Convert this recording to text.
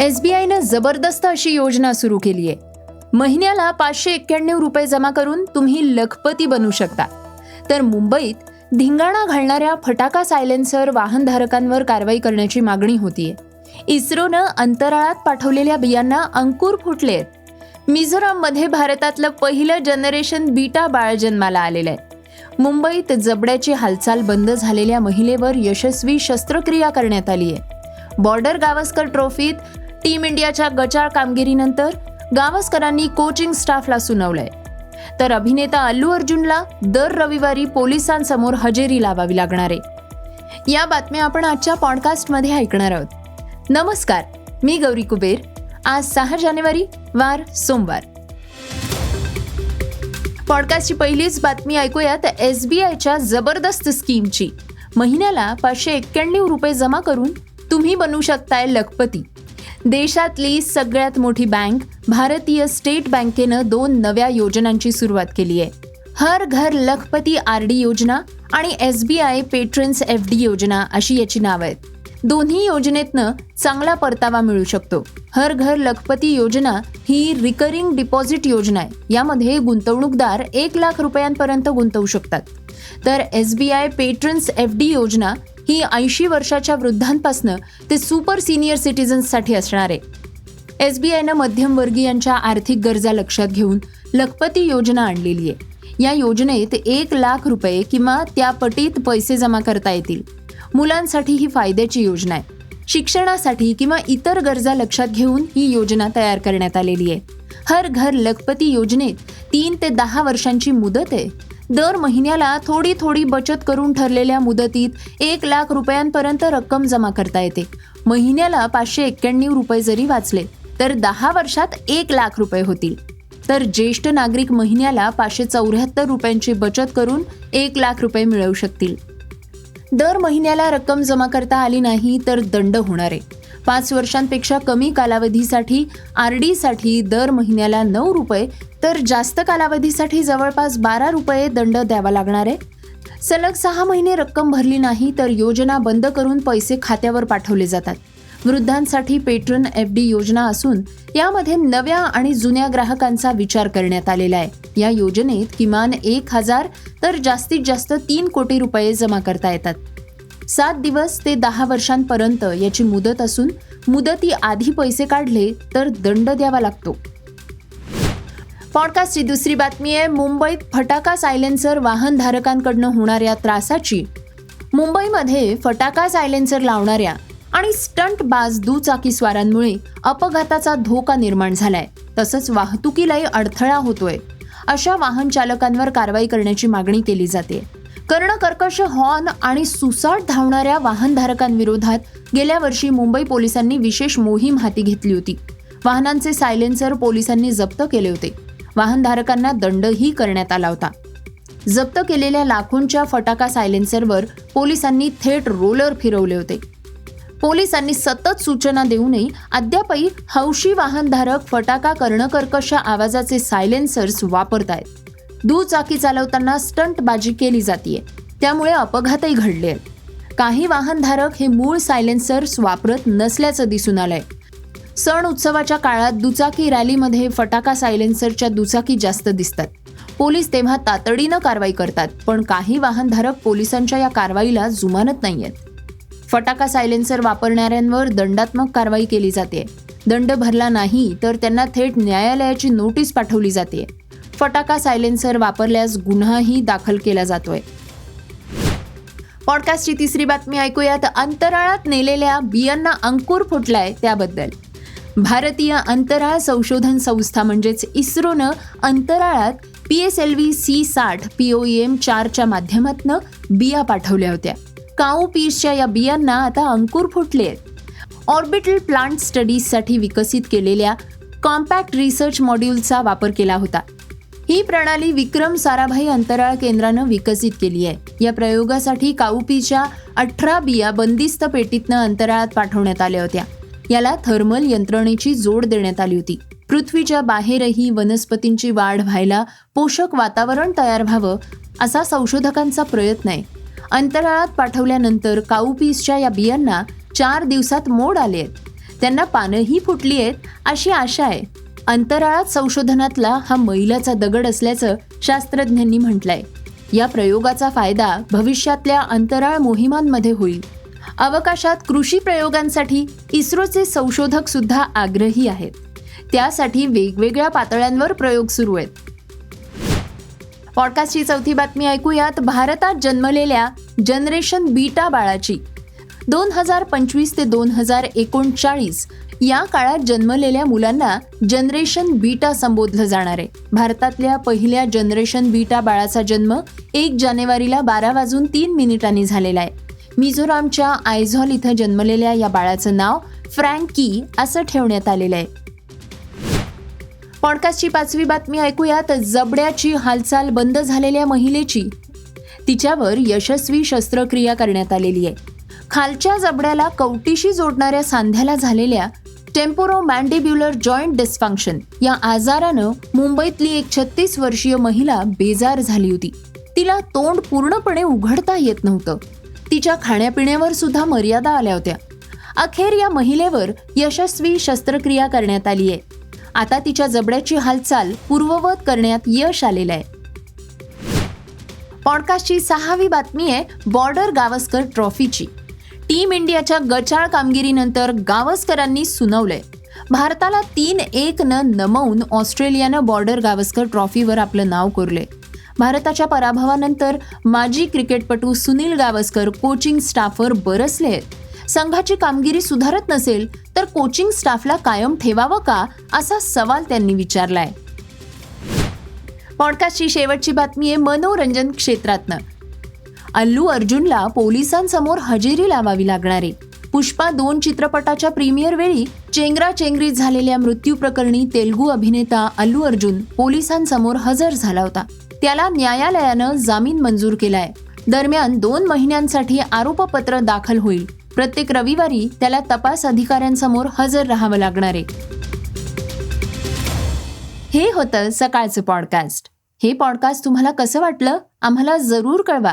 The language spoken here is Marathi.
एस बी आयनं जबरदस्त अशी योजना सुरू केली आहे. महिन्याला पाचशे एक्क्याण्णव रुपये जमा करून तुम्ही लखपती बनू शकता. तर मुंबईत धिंगाणा घालणाऱ्या फटाका सायलेन्सर वाहनधारकांवर कारवाई करण्याची मागणी होतीये. इस्रोनं अंतराळात पाठवलेल्या बियांना अंकुर फुटले आहेत. मिझोराममध्ये भारतातलं पहिलं जनरेशन बीटा बाळ जन्माला आलेलं आहे. मुंबईत जबड्याची हालचाल बंद झालेल्या महिलेवर यशस्वी शस्त्रक्रिया करण्यात आली आहे बॉर्डर गावस्कर ट्रॉफीत टीम इंडियाच्या गचाळ कामगिरीनंतर गावस्करांनी कोचिंग स्टाफला सुनावलंय. तर अभिनेता अल्लू अर्जुनला दर रविवारी पोलिसांसमोर हजेरी लावावी लागणार आहे. या बातम्या आपण आजच्या पॉडकास्टमध्ये ऐकणार आहोत. नमस्कार मी गौरी कुबेर. आज सहा जानेवारी वार सोमवार. पॉडकास्टची पहिलीच बातमी ऐकूयात. एस बी आयच्या जबरदस्त स्कीमची. महिन्याला पाचशे एक्क्याण्णव रुपये जमा करून तुम्ही बनू शकताय लखपती. देशातली सगळ्यात मोठी बँक भारतीय स्टेट बँकेनं दोन नव्या योजनांची सुरुवात केली आहे. हर घर लखपती आर डी योजना आणि S B I patrons F D योजना अशी याची नावं आहेत. दोन्ही योजनेतनं चांगला परतावा मिळू शकतो. हर घर लखपती योजना ही रिकरिंग डिपॉझिट योजना आहे. यामध्ये गुंतवणूकदार एक लाख रुपयांपर्यंत गुंतवू शकतात. तर S B I patrons F D योजना ही ऐंशी वर्षाच्या वृद्धांपासनं ते सुपर सिनियर सिटीजन्ससाठी असणार आहे. एस बी आयनं मध्यमवर्गीयांच्या आर्थिक गरजा लक्षात घेऊन लखपती योजना आणलेली आहे. या योजनेत एक लाख रुपये किंवा त्या पटीत पैसे जमा करता येतील. मुलांसाठी ही फायद्याची योजना आहे. शिक्षणासाठी किंवा इतर गरजा लक्षात घेऊन ही योजना तयार करण्यात आलेली आहे. हर घर लखपती योजनेत तीन ते दहा वर्षांची मुदत आहे. दर महिन्याला थोडी थोडी बचत करून ठरलेल्या मुदतीत एक लाख रुपयांपर्यंत रक्कम जमा करता येते. महिन्याला पाचशे एक्क्याण्णव रुपये जरी वाचले तर दहा वर्षात एक लाख रुपये होतील. तर ज्येष्ठ नागरिक महिन्याला पाचशे चौऱ्याहत्तर रुपयांची बचत करून एक लाख रुपये मिळवू शकतील. दर महिन्याला रक्कम जमा करता आली नाही तर दंड होणार आहे. पाच वर्षांपेक्षा कमी कालावधीसाठी आर डीसाठी दर महिन्याला नऊ रुपये तर जास्त कालावधीसाठी जवळपास बारा रुपये दंड द्यावा लागणार आहे. सलग सहा महिने रक्कम भरली नाही तर योजना बंद करून पैसे खात्यावर पाठवले जातात. वृद्धांसाठी पेट्रन एफ डी योजना असून यामध्ये नव्या आणि जुन्या ग्राहकांचा विचार करण्यात आलेला आहे. या योजनेत किमान एक हजार तर जास्तीत जास्त तीन कोटी रुपये जमा करता येतात. सात दिवस ते दहा वर्षांपर्यंत याची मुदत असून मुदती आधी पैसे काढले तर दंड द्यावा लागतो. पॉडकास्टची दुसरी बातमी आहे मुंबईत फटाका सायलेन्सर वाहनधारकांकडनं होणाऱ्या त्रासाची. मुंबईमध्ये फटाका सायलेन्सर लावणाऱ्या आणि स्टंट बाज दुचाकीस्वारांमुळे अपघाताचा धोका निर्माण झालाय. तसंच वाहतुकीलाही अडथळा होतोय. अशा वाहन चालकांवर कारवाई करण्याची मागणी केली जाते. कर्णकर्कश हॉर्न आणि सुसाट धावणाऱ्या वाहनधारकांविरोधात गेल्या वर्षी मुंबई पोलिसांनी विशेष मोहीम हाती घेतली होती. वाहनांचे सायलेन्सर पोलिसांनी जप्त केले होते. वाहनधारकांना दंडही करण्यात आला होता. जप्त केलेल्या लाखोंच्या फटाका सायलेन्सरवर पोलिसांनी थेट रोलर फिरवले होते. पोलिसांनी सतत सूचना देऊनही अद्यापही हौशी वाहनधारक फटाका कर्णकर्कश आवाजाचे सायलेन्सर्स वापरतायत. दुचाकी चालवताना स्टंटबाजी केली जाते त्यामुळे अपघातही घडले आहेत काही वाहनधारक हे मूळ सायलेन्सर्स वापरत नसल्याचं दिसून आलंय. सण उत्सवाच्या काळात दुचाकी रॅलीमध्ये फटाका सायलेन्सरच्या दुचाकी जास्त दिसतात. पोलीस तेव्हा तातडीनं कारवाई करतात पण काही वाहनधारक पोलिसांच्या या कारवाईला जुमानत नाहीयेत. फटाका सायलेन्सर वापरणाऱ्यांवर दंडात्मक कारवाई केली जाते. दंड भरला नाही तर त्यांना थेट न्यायालयाची नोटीस पाठवली जाते. फटाका सायलेन्सर वापरल्यास गुन्हाही दाखल केला जातोय. पॉडकास्टची तिसरी बातमी ऐकूयात. अंतराळात नेलेल्या बियांना अंकुर फुटलाय त्याबद्दल. भारतीय अंतराळ संशोधन संस्था म्हणजेच इस्रोनं अंतराळात P S L V C साठ पी ओ एम चारच्या माध्यमातून बिया पाठवल्या होत्या. काऊ पीसच्या या बियांना आता अंकुर फुटले आहेत ऑर्बिटल प्लांट स्टडीजसाठी विकसित केलेल्या कॉम्पॅक्ट रिसर्च मॉड्यूलचा वापर केला होता. ही प्रणाली विक्रम साराभाई अंतराळ केंद्रानं विकसित केली आहे. या प्रयोगासाठी काउपीच्या अठरा बिया बंदिस्त पेटीतनं अंतराळात पाठवण्यात आल्या होत्या. याला थर्मल यंत्रणेची जोड देण्यात आली होती. पृथ्वीच्या बाहेरही वनस्पतींची वाढ व्हायला पोषक वातावरण तयार व्हावं असा संशोधकांचा प्रयत्न आहे. अंतराळात पाठवल्यानंतर काऊपीसच्या या बियांना चार दिवसात मोड आले आहेत. त्यांना पानंही फुटली आहेत अशी आशा आहे. अंतराळात संशोधनातला हा मैलाचा दगड असल्याचं शास्त्रज्ञांनी म्हटलंय. या प्रयोगाचा फायदा भविष्यातल्या अंतराळ मोहिमांमध्ये होईल. अवकाशात कृषी प्रयोगांसाठी इस्रोचे संशोधक सुद्धा आग्रही आहेत. त्यासाठी वेगवेगळ्या पातळ्यांवर प्रयोग सुरू आहेत. पॉडकास्टची चौथी बातमी ऐकूयात. भारतात जन्मलेल्या जनरेशन बीटा बाळाची. दोन हजार पंचवीस ते दोन हजार एकोणचाळीस या काळात जन्मलेल्या मुलांना जनरेशन बीटा संबोधलं जाणार आहे. भारतातल्या पहिल्या जनरेशन बीटा बाळाचा जन्म एक जानेवारीला बारा वाजून तीन मिनिटांनी झालेला आहे. मिझोरामच्या आयझॉल इथं जन्मलेल्या या बाळाचं नाव फ्रँकी असं ठेवण्यात आलेलं आहे. पॉडकास्टची पाचवी बातमी ऐकूयात. जबड्याची हालचाल बंद झालेल्या महिलेची. तिच्यावर यशस्वी शस्त्रक्रिया करण्यात आलेली आहे. खालच्या जबड्याला कवटीशी जोडणाऱ्या सांध्याला झालेल्या टेम्पोरो मॅन्डिब्युलर जॉईंट डिस्फंक्शन या आजारानं मुंबईतली एक छत्तीस वर्षीय महिला बेजार झाली होती. तिला तोंड पूर्णपणे उघडता येत नव्हतं. तिच्या खाण्यापिण्यावर सुद्धा मर्यादा आल्या होत्या. अखेर या महिलेवर यशस्वी शस्त्रक्रिया करण्यात आली आहे. आता तिच्या जबड्याची हालचाल पूर्ववत करण्यात यश आलेलं आहे. पॉडकास्टची सहावी बातमी आहे बॉर्डर गावस्कर ट्रॉफीची. टीम इंडियाच्या गचाळ कामगिरीनंतर गावस्करांनी सुनावलंय. भारताला तीन एक न नमवून ऑस्ट्रेलियानं बॉर्डर गावस्कर ट्रॉफीवर आपलं नाव कोरले भारताच्या पराभवानंतर माजी क्रिकेटपटू सुनील गावस्कर कोचिंग स्टाफवर बरसले आहेत. संघाची कामगिरी सुधारत नसेल तर कोचिंग स्टाफला कायम ठेवावं का असा सवाल त्यांनी विचारलाय. पॉडकास्टची शेवटची बातमी आहे मनोरंजन क्षेत्रातनं. अल्लू अर्जुनला पोलिसांसमोर हजेरी लावावी लागणार आहे. पुष्पा दोन चित्रपटाच्या प्रीमियर वेळी चेंगरा चेंगरीत झालेल्या मृत्यू प्रकरणी तेलगू अभिनेता अल्लू अर्जुन पोलिसांसमोर हजर झाला होता. त्याला न्यायालयानं जामीन मंजूर केलाय. दरम्यान दोन महिन्यांसाठी आरोपपत्र दाखल होईल. प्रत्येक रविवारी त्याला तपास अधिकाऱ्यांसमोर हजर राहावं लागणार आहे. हे होतं सकाळचं पॉडकास्ट. हे पॉडकास्ट तुम्हाला कसं वाटलं? आम्हाला जरूर कळवा.